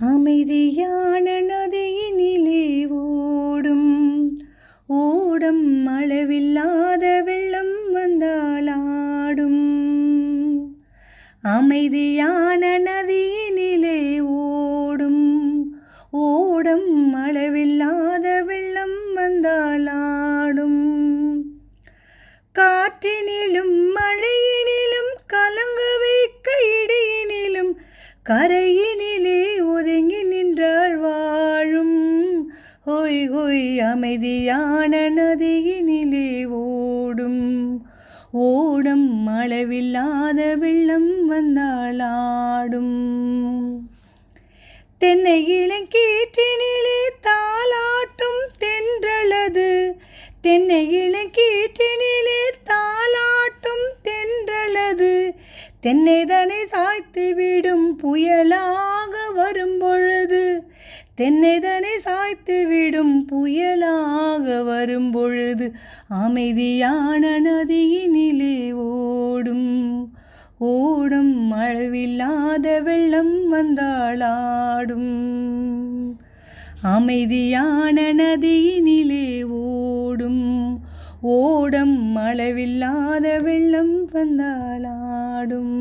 அமைதியான நதியினிலே ஓடும். ஓடம் அளவில்லாத வெள்ளம் வந்தாளாடும் அமைதியான நதியினிலே ஓடும். ஓடம் அளவில்லாத வெள்ளம் வந்தாளாடும் காற்றினிலும் கரையினிலே ஒதுங்கி நின்றாள் வாழும். ஹொய் ஹொய் அமைதியான நதியினிலே ஓடும். ஓடம் அளவில்லாத வெள்ளம் வந்தாளாடும் தென்னை இளங்கீற்றினிலே தாளாட்டும் தென்றலது. தென்னை இளங்கீற்றினிலே தென்னைதனை சாய்த்து விடும் புயலாக வரும் பொழுது தென்னைதனை சாய்த்து விடும் புயலாக வரும் பொழுது அமைதியான நதியினிலே ஓடும். ஓடும் மழவில்லாத வெள்ளம் வந்தாளாடும். அமைதியான நதியினிலே ஓடும். ஓடம் அளவில்லாத வெள்ளம் வந்தாலாடும்